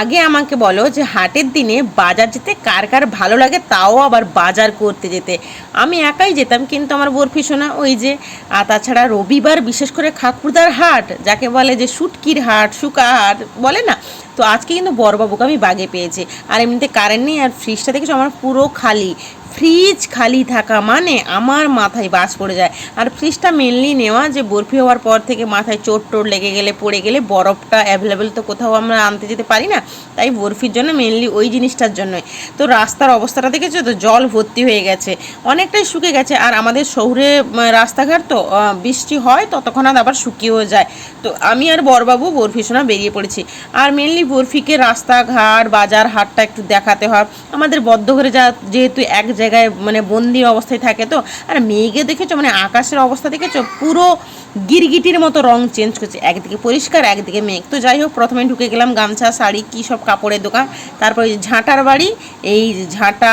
আগে আমাকে বলো যে হাটের দিনে বাজার যেতে কার কার ভালো লাগে তাও আবার বাজার করতে যেতে। আমি একাই যেতাম, কিন্তু আমার বরফি শোনা ওই যে, আর তাছাড়া রবিবার বিশেষ করে খাকুরদার হাট, যাকে বলে যে শুটকির হাট শুকা হাট, বলে না? তো আজকে কিন্তু বড়বাবুকে আমি বাগে পেয়েছি। আর এমনিতে কারেন্ট নেই, আর ফ্রিজটা দেখেছ? আমার পুরো খালি। ফ্রিজ খালি থাকা মানে আমার মাথায় বাস পড়ে যায়। আর ফ্রিজটা মেনলি নেওয়া যে বরফি হওয়ার পর থেকে মাথায় চোট টোট লেগে গেলে, পড়ে গেলে বরফটা অ্যাভেলেবেল তো কোথাও আমরা আনতে যেতে পারি না। তাই বরফির জন্য মেনলি ওই জিনিসটার জন্যই। তো রাস্তার অবস্থাটা দেখেছ তো? জল ভর্তি হয়ে গেছে। অনেকটাই শুকে গেছে। আর আমাদের শহরে রাস্তাঘাট তো বৃষ্টি হয়, ততক্ষণাৎ আবার শুকিয়েও যায়। তো আমি আর বরবাবু বরফি সোনা বেরিয়ে পড়েছি। আর মেনলি বরফিকে রাস্তাঘাট, বাজার হাটটা একটু দেখাতে হয়। আমাদের বদ্ধ ঘরে যা, যেহেতু এক জায়গায় মানে বন্দি অবস্থায় থাকে তো। আর মেয়েকে দেখেছ? মানে আকাশের অবস্থা দেখেছ? পুরো গিরগিটির মতো রং চেঞ্জ করছে। একদিকে পরিষ্কার, একদিকে মেঘ। তো যাই হোক, প্রথমে ঢুকে গেলাম গামছা, শাড়ি, কী সব কাপড়ের দোকান। তারপরে ঝাঁটার বাড়ি, এই ঝাঁটা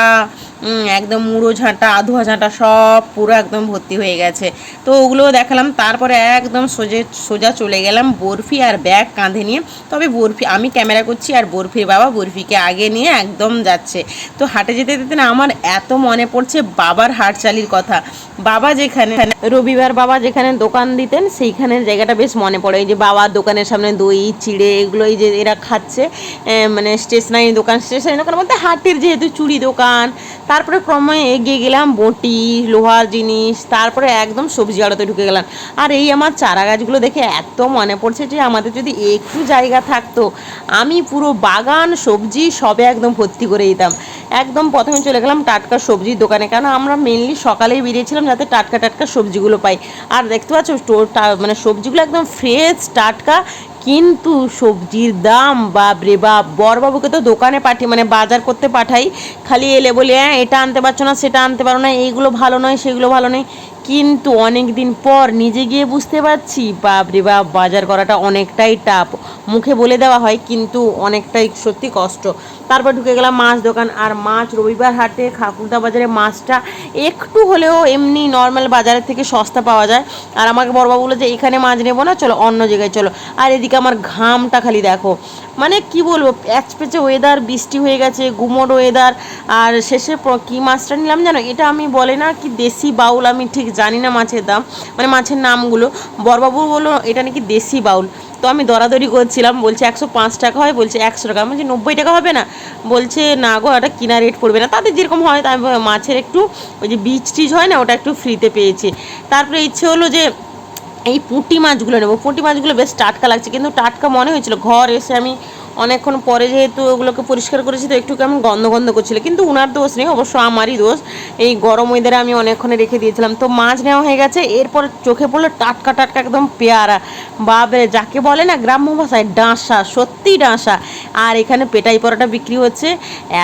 একদম মুড়ো ঝাঁটা, আধুয়া ঝাঁটা, সব পুরো একদম ভর্তি হয়ে গেছে। তো ওগুলোও দেখালাম। তারপরে একদম সোজে, সোজা চলে গেলাম বরফি আর ব্যাগ কাঁধে নিয়ে। তবে বরফি, আমি ক্যামেরা করছি আর বরফির বাবা বরফিকে আগে নিয়ে একদম যাচ্ছে। তো হাটে যেতে যেতে না আমার এত মনে পড়ছে বাবার হাটচালির কথা। বাবা যেখানে, রবিবার বাবা যেখানে দোকান দিতেন সেইখানের জায়গাটা বেশ মনে পড়ে। এই যে বাবার দোকানের সামনে দই, চিড়ে এগুলো এই যে এরা খাচ্ছে মানে স্টেশনারি দোকান স্টেশনারি দোকান বলতে হাটের যেহেতু চুড়ি দোকান তারপরে ক্রমে এগিয়ে গেলাম, বটি, লোহার জিনিস, তারপরে একদম সবজি আড়তে ঢুকে গেলাম। আর এই আমার চারা গাছগুলো দেখে এত মনে পড়ছে যে আমাদের যদি একটু জায়গা থাকতো, আমি পুরো বাগান, সবজি সবে একদম ভর্তি করে দিতাম। একদম প্রথমে চলে গেলাম টাটকা সবজির দোকানে কারণ আমরা মেনলি সকালেই বেরিয়েছিলাম যাতে টাটকা টাটকা সবজিগুলো পাই। আর দেখতে পাচ্ছ মানে সবজিগুলো একদম ফ্রেশ টাটকা কিন্তু সবজির দাম, বাপরে বাপ, বরবাবুকে তো দোকানে পাঠিয়ে মানে বাজার করতে পাঠাই, খালি এলে বলি হ্যাঁ এটা আনতে পারছ না, সেটা আনতে পারো না, এইগুলো ভালো নয়, সেগুলো ভালো নয়। কিন্তু অনেক দিন পর নিজে গিয়ে বুঝতে পারছি, বাপরে বাপ, বাজার করাটা অনেকটাই টাপ মুখে বলে দেওয়া হয়, কিন্তু অনেকটাই সত্যি কষ্ট। তারপর ঢুকে গেলাম মাছ দোকান, আর মাছ রবিবার হাটে খাকুরদা বাজারে মাছটা একটু হলেও এমনি নর্মাল বাজারের থেকে সস্তা পাওয়া যায়। আর আমাকে বড়বাবু বলে যে, এখানে মাছ নেব না, চলো অন্য জায়গায় চলো। আর এদিকে আমার ঘামটা খালি দেখো। মানে কি বলব প্যাচ পেঁচে ওয়েদার বৃষ্টি হয়ে গেছে, গুমোট ওয়েদার আর শেষে কি মাছটা নিলাম জানো? এটা আমি বলে না কি দেশি বাউল আমি ঠিক জানি না মাছের দাম মানে মাছের নামগুলো। বড়বাবু বলল, এটা নাকি দেশি বাউল। তো আমি দরাদরি করছিলাম, বলছে একশো পাঁচ টাকা হয়, বলছে একশো টাকা। বলছি, নব্বই টাকা হবে না? বলছে, না গো, ওটা কিনা রেট পড়বে না। তাদের যেরকম হয়, তাই মাছের একটু ওই যে বীজ টিজ হয় না, ওটা একটু ফ্রিতে পেয়েছে। তারপরে ইচ্ছে হলো যে এই পুঁটি মাছগুলো নেব। পুঁটি মাছগুলো বেশ টাটকা লাগছে, কিন্তু টাটকা মনে হয়েছিল। ঘর এসে আমি অনেকক্ষণ পরে যেহেতু ওগুলোকে পরিষ্কার করেছি, তো একটু কেমন গন্ধ গন্ধ করছিল। কিন্তু উনার দোষ নেই, অবশ্য আমারই দোষ। এই গরম ওয়েদারে আমি অনেকক্ষণে রেখে দিয়েছিলাম। তো মাছ নেওয়া হয়ে গেছে, এরপর চোখে পড়ল টাটকা টাটকা একদম পেয়ারা। বাবরে যাকে বলে না গ্রাম্য ভাষায় ডাঁসা, সত্যি ডাঁসা। আর এখানে পেটাই পরোটা বিক্রি হচ্ছে।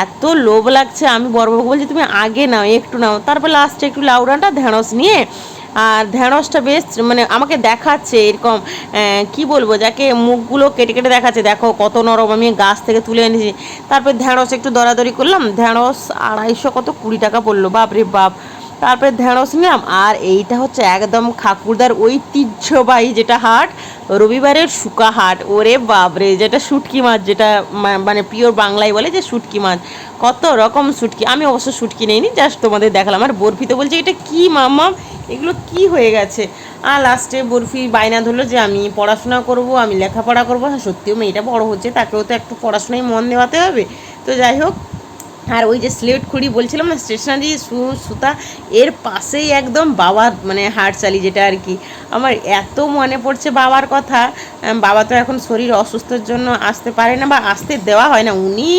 এত লোভ লাগছে, আমি বড়বাবু বলছি, তুমি আগে নাও, একটু নাও। তারপর লাস্টে একটু লাউডাটা ঢেঁড়স নিয়ে আর ঢেঁড়সটা বেশ মানে আমাকে দেখাচ্ছে এরকম কি বলব, যাকে মুখগুলো কেটে কেটে দেখাচ্ছে, দেখো কত নরম, আমি গাছ থেকে তুলে এনেছি। তারপর ঢেঁড়স একটু দরাদরি করলাম, ঢেঁড়স আড়াইশো কত কুড়ি টাকা পড়ল, বাপরে বাপ। তারপরে ঢেঁড়স নিলাম, আর এইটা হচ্ছে একদম খাকুরদার ঐতিহ্যবাহী যেটা হাট, রবিবারের শুকা হাট, ওরে বাপরে, যেটা শুটকি মাছ, যেটা মানে পিওর বাংলায় বলে যে শুটকি মাছ, কত রকম শুটকি, আমি অবশ্য শুটকি নেইনি, জাস্ট তোমাদের দেখালাম, আর বরফিতে বলছে এটা কি মামা এগুলো কি হয়ে গেছে? আর লাস্টে বরফি বায়না ধরলো যে আমি পড়াশোনা করব, আমি লেখাপড়া করব। হ্যাঁ সত্যিও মেয়েটা বড় হচ্ছে, তাকেও তো একটু পড়াশোনায় মন দেওয়াতে হবে। তো যাই হোক আর ওই যে স্লেট খুঁড়ি বলছিলাম না, স্টেশনারি সু, সুতা, এর পাশেই একদম বাবার মানে হাট চালি যেটা আর কি। আমার এত মনে পড়ছে বাবার কথা বাবা তো এখন শরীর অসুস্থর জন্য আসতে পারে না বা আসতে দেওয়া হয় না, উনি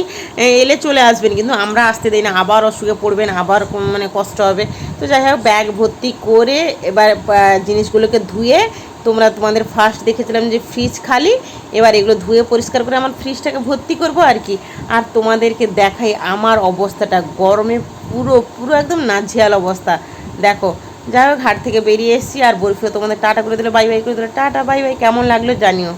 এলে চলে আসবেন, কিন্তু আমরা আসতে দিই না, আবার অসুখে পড়বেন, আবার মানে কষ্ট হবে। তো যাই হোক, ব্যাগ ভর্তি করে এবার জিনিসগুলোকে ধুয়ে তোমরা তোমাদের ফার্স্ট দেখেছিলাম যে ফ্রিজ খালি, এবার এগুলো ধুয়ে পরিষ্কার করে আমার ফ্রিজটাকে ভর্তি করব আর কি। আর তোমাদেরকে দেখাই আমার অবস্থাটা, গরমে পুরো পুরো একদম নাঝিয়াল অবস্থা। দেখো, যাই হোক, হাট থেকে বেরিয়ে এসেছি, আর বরফিও তোমাদের টাটা করে দিলে বাই বাই করে দিলে। টাটা বাই বাই কেমন লাগল জানিও।